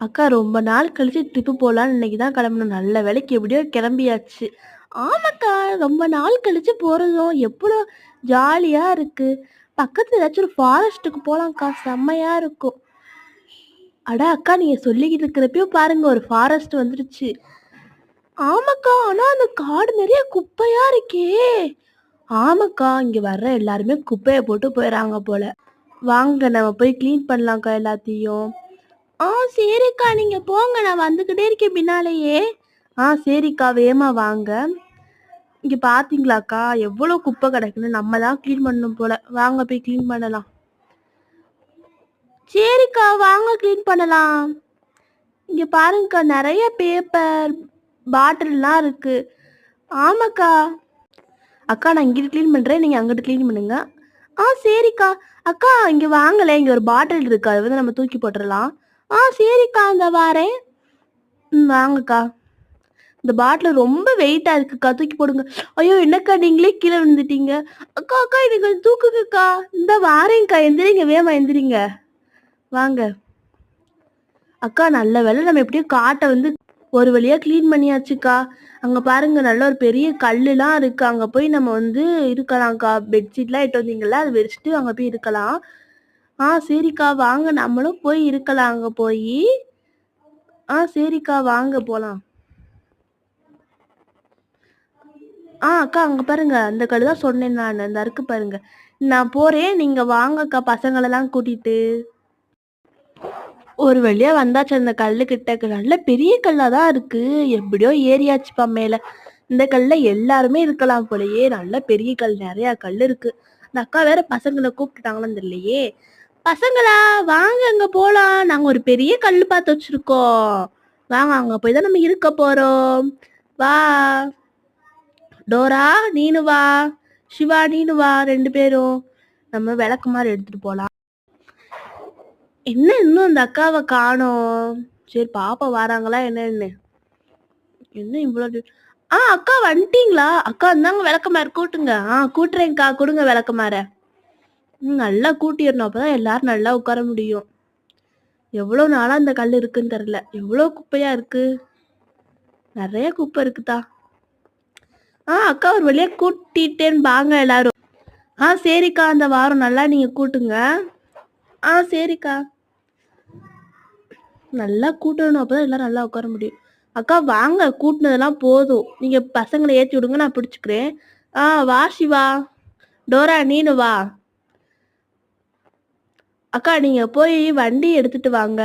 அக்கா ரொம்ப நாள் கழிச்சு ட்ரிப்பு போகலான்னு இன்னைக்கு தான் கிளம்பணும். நல்ல வேலைக்கு எப்படியோ கிளம்பியாச்சு. ஆமாக்கா ரொம்ப நாள் கழிச்சு போகிறதும் எவ்வளோ ஜாலியாக இருக்குது பக்கத்தில் ஏதாச்சும் ஒரு ஃபாரஸ்ட்டுக்கு போகலாம்க்கா செம்மையாக இருக்கும். அடா அக்கா நீங்கள் சொல்லிக்கிட்டு இருக்கிறப்பயும் பாருங்கள் ஒரு ஃபாரஸ்ட் வந்துருச்சு. ஆமாக்கா ஆனால் அந்த காடு நிறைய குப்பையாக இருக்கே. ஆமாக்கா இங்கே வர்ற எல்லாருமே குப்பையை போட்டு போயிடறாங்க போல. வாங்க நம்ம போய் க்ளீன் பண்ணலாம்க்கா எல்லாத்தையும். ஆ சரிக்கா. நீங்க போங்க. நான் வந்துகிட்டே இருக்கேன் பின்னாலேயே. ஆ சரிக்கா. வேமா வாங்க. இங்க பாத்தீங்களாக்கா? எவ்வளவு குப்பை கிடக்குன்னு நம்ம தான் க்ளீன் பண்ணணும் போல. வாங்க போய் க்ளீன் பண்ணலாம். சரிக்கா. வாங்க க்ளீன் பண்ணலாம். இங்க பாருங்கக்கா. நிறைய பேப்பர் பாட்டில்லாம் இருக்கு. ஆமாக்கா. அக்கா நான் இங்கிட்டு க்ளீன் பண்றேன். நீங்க அங்கிட்டு க்ளீன் பண்ணுங்க. ஆ சரிக்கா. அக்கா இங்க வாங்கல இங்க ஒரு பாட்டில் இருக்கு. அதை வந்து நம்ம தூக்கி போட்டுடலாம் ஆ சரிக்கா இந்த வாரேன். ம் வாங்கக்கா. இந்த பாட்டில் ரொம்ப வெயிட்டா இருக்குக்கா தூக்கி போடுங்க. ஐயோ என்னக்கா நீங்களே கீழே விழுந்துட்டீங்க. அக்கா அக்கா இது கொஞ்சம் தூக்குங்கக்கா. இந்த வாரேங்க்கா எந்திரிங்க வேமா எந்திரிங்க. வாங்க. அக்கா நல்ல வேலை நம்ம எப்படியும் காட்டை வந்து ஒரு வழியா க்ளீன் பண்ணியாச்சுக்கா. அங்க பாருங்க நல்ல ஒரு பெரிய கல்லுலாம் இருக்கு. அங்க போய் நம்ம வந்து இருக்கலாம்க்கா. பெட்ஷீட்லாம் எட்டு வந்தீங்களா அதை விரிச்சிட்டு அங்கே போய் இருக்கலாம். ஆ சரிக்கா வாங்க. நம்மளும் போய் இருக்கலாம் அங்க போய். ஆ சரிக்கா வாங்க போலாம். ஆ அக்கா அங்க பாருங்க. அந்த கடை தான் சொன்னேன் நான். அந்த இருக்கு பாருங்க. நான் போறேன். நீங்க வாங்கக்கா பசங்களெல்லாம் கூட்டிட்டு. ஒரு வழியா வந்தாச்சு அந்த கல்லு கிட்ட. நல்ல பெரிய கல்லா தான் இருக்கு. எப்படியோ ஏறியாச்சுப்பா மேல. இந்த கல்ல எல்லாருமே இருக்கலாம் போலயே. நல்ல பெரிய கல். நிறைய கல் இருக்கு. அந்த அக்கா வேற பசங்களை கூப்பிட்டுட்டாங்கன்னு தெரியலையே. பசங்களா வாங்க அங்க போலாம். நாங்க ஒரு பெரிய கல் பார்த்து வச்சிருக்கோம். வாங்க அங்க போய் தான் நம்ம இருக்க போறோம். வா. டோரா நீனு வா. சிவா நீனு வா. ரெண்டு பேரும் நம்ம விளக்குமாறு எடுத்துட்டு போலாம். என்ன இன்னும் அந்த அக்காவை காணோம்? சரி பாப்பா வராங்களா என்னன்னு. என்ன இவ்வளோ ஆ அக்கா வந்துட்டீங்களா? அக்கா இருந்தாங்க விளக்கமாறு கூட்டுங்க. ஆ கூட்டுறேங்க்கா கொடுங்க விளக்கமாற ம் நல்லா கூட்டிடணும் அப்பதான் எல்லாரும் நல்லா உட்கார முடியும். எவ்வளோ நாளா அந்த கல் இருக்குன்னு தெரியல. எவ்வளோ குப்பையா இருக்கு? நிறைய குப்பை இருக்குதா? ஆ அக்கா ஒரு வழியா கூட்டிட்டேன்னு வாங்க எல்லாரும். ஆ சரிக்கா. அந்த வாரம் நல்லா நீங்க கூட்டுங்க. ஆ சரிக்கா. நல்லா கூட்டணும். அப்பதான் எல்லாரும் நல்லா உட்கார முடியும். அக்கா வாங்க. கூட்டினதெல்லாம் போதும். நீங்க பசங்களை ஏற்றி விடுங்க. நான் பிடிச்சுக்கிறேன். ஆ வா சிவா. டோரா நீனு வா. அக்கா நீங்க போய் வண்டி எடுத்துட்டு வாங்க.